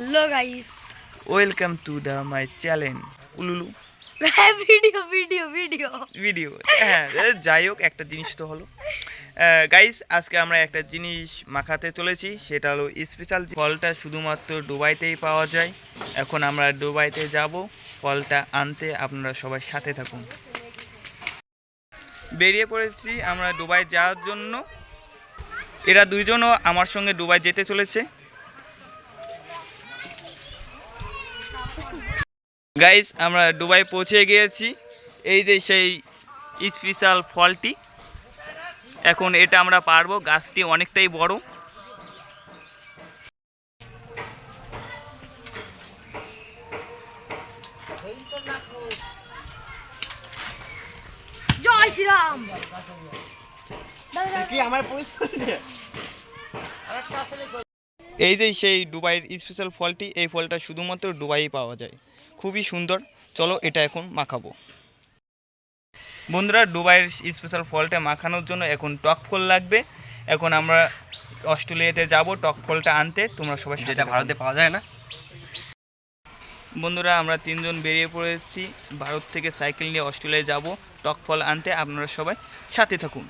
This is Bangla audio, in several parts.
Hello guys welcome to the my channel উলুলু video video video video হ্যাঁ যাই হোক একটা জিনিস তো হলো। গাইস আজকে আমরা একটা জিনিস মাখাতে চলেছি সেটা হলো স্পেশাল ফলটা শুধুমাত্র দুবাইতেই পাওয়া যায়। এখন আমরা দুবাইতে যাব ফলটা আনতে আপনারা সবাই সাথে থাকুন। বেরিয়ে পড়েছি আমরা দুবাই যাওয়ার জন্য। এরা দুইজনও আমার সঙ্গে দুবাই যেতে চলেছে। গাইস আমরা দুবাই পৌঁছে গিয়েছি। এই যে সেই স্পেশাল ফলটি। এখন এটা আমরা পারব। গাছটি অনেকটাই বড়। জয় শ্রীরাম! এই যে সেই দুবাইয়ের স্পেশাল ফলটি এই ফলটা শুধুমাত্র দুবাইয়ে পাওয়া যায়। খুবই সুন্দর। চলো এটা এখন মাখাবো। বন্ধুরা দুবাইয়ের স্পেশাল ফলটা মাখানোর জন্য এখন টক ফল লাগবে। এখন আমরা অস্ট্রেলিয়াতে যাব টক ফলটা আনতে। তোমরা সবাই যেটা। ভারতে পাওয়া যায় না। বন্ধুরা আমরা তিনজন বেরিয়ে পড়েছি। ভারত থেকে সাইকেল নিয়ে অস্ট্রেলিয়ায় যাব টক ফল আনতে। আপনারা সবাই সাথে থাকুন।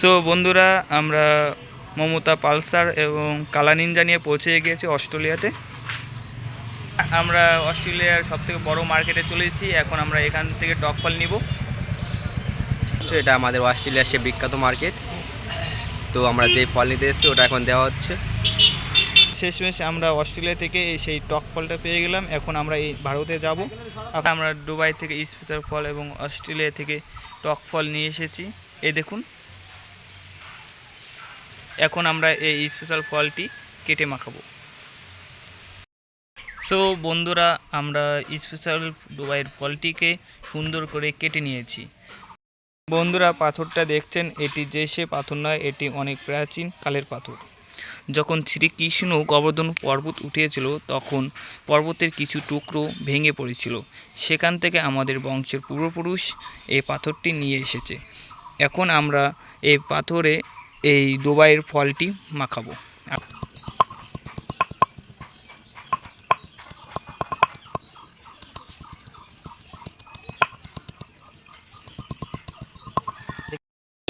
সো বন্ধুরা আমরা মমতা পালসার এবং কালা নিনজা নিয়ে পৌঁছে গিয়েছি অস্ট্রেলিয়াতে। আমরা অস্ট্রেলিয়ার সব থেকে বড় মার্কেটে চলে এসেছি। এখন আমরা এখান থেকে টক ফল নিব। তো এটা আমাদের অস্ট্রেলিয়ার সে বিখ্যাত মার্কেট। তো আমরা যে ফল নিতে এসেছি ওটা এখন দেওয়া হচ্ছে। শেষমেশ আমরা অস্ট্রেলিয়া থেকে সেই টক ফলটা পেয়ে গেলাম। এখন আমরা এই ভারতে যাব। আমরা দুবাই থেকে স্পেশাল ফল এবং অস্ট্রেলিয়া থেকে টক ফল নিয়ে এসেছি। এই দেখুন। এখন আমরা এই স্পেশাল ফলটি কেটে মাখাবো। সো বন্ধুরা, আমরা স্পেশাল দুবাইয়ের ফলটিকে সুন্দর করে কেটে নিয়েছি। বন্ধুরা, পাথরটা দেখছেন, এটি যে সে পাথর নয়, এটি অনেক প্রাচীন কালের পাথর। যখন শ্রীকৃষ্ণ গোবর্ধন পর্বত উঠিয়েছিল, তখন পর্বতের কিছু টুকরো ভেঙে পড়েছিল। সেখান থেকে আমাদের বংশের পূর্বপুরুষ এই পাথরটি নিয়ে এসেছে। এখন আমরা এই পাথরে এই দুবাইয়ের ফলটি মাখাবো।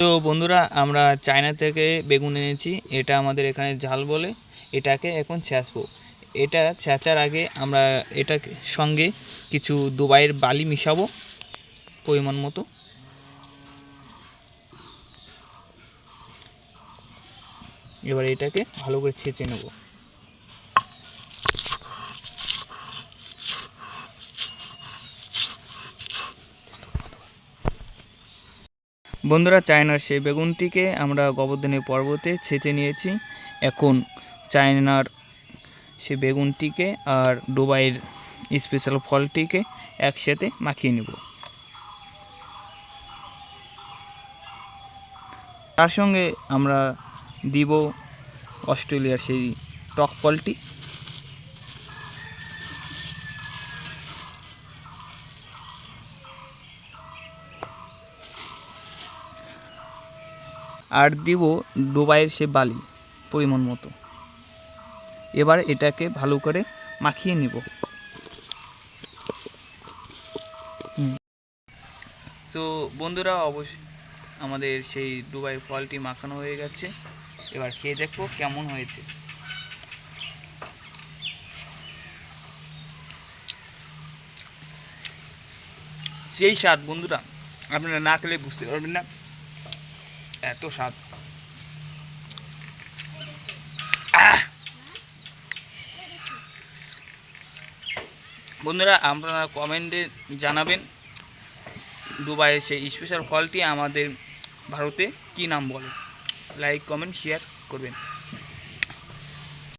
তো বন্ধুরা, আমরা চায়না থেকে বেগুন এনেছি। এটা আমাদের এখানে ঝাল বলে এটাকে এখন ছ্যাঁচবো এটা ছ্যাঁচার আগে আমরা এটা সঙ্গে কিছু দুবাইয়ের বালি মিশাবো, পরিমাণ মতো। এবার এটাকে ভালো করে ছেঁচে নেব। বন্ধুরা চায়নার সেই বেগুনটিকে আমরা গোবর্ধনের পর্বতে ছেঁচে নিয়েছি। এখন চায়নার সে বেগুনটিকে আর দুবাইয়ের স্পেশাল ফলটিকে একসাথে মাখিয়ে নেব। তার সঙ্গে আমরা দিব অস্ট্রেলিয়ার সেই টক ফলটি। আর দিব দুবাইয়ের সে বালি পরিমাণ মতো। এবার এটাকে ভালো করে মাখিয়ে নিব। সো বন্ধুরা, অবশ্যই আমাদের সেই দুবাই ফলটি মাখানো হয়ে গেছে। এবার খেয়ে দেখব কেমন হয়েছে। সেই স্বাদ, বন্ধুরা, আপনারা না খেলে বুঝতে পারবেন না। এত স্বাদ। বন্ধুরা, আপনারা কমেন্টে জানাবেন দুবাইয়ের সেই স্পেশাল ফলটি আমাদের ভারতে কি নাম বলে। লাইক কমেন্ট শেয়ার করবেন।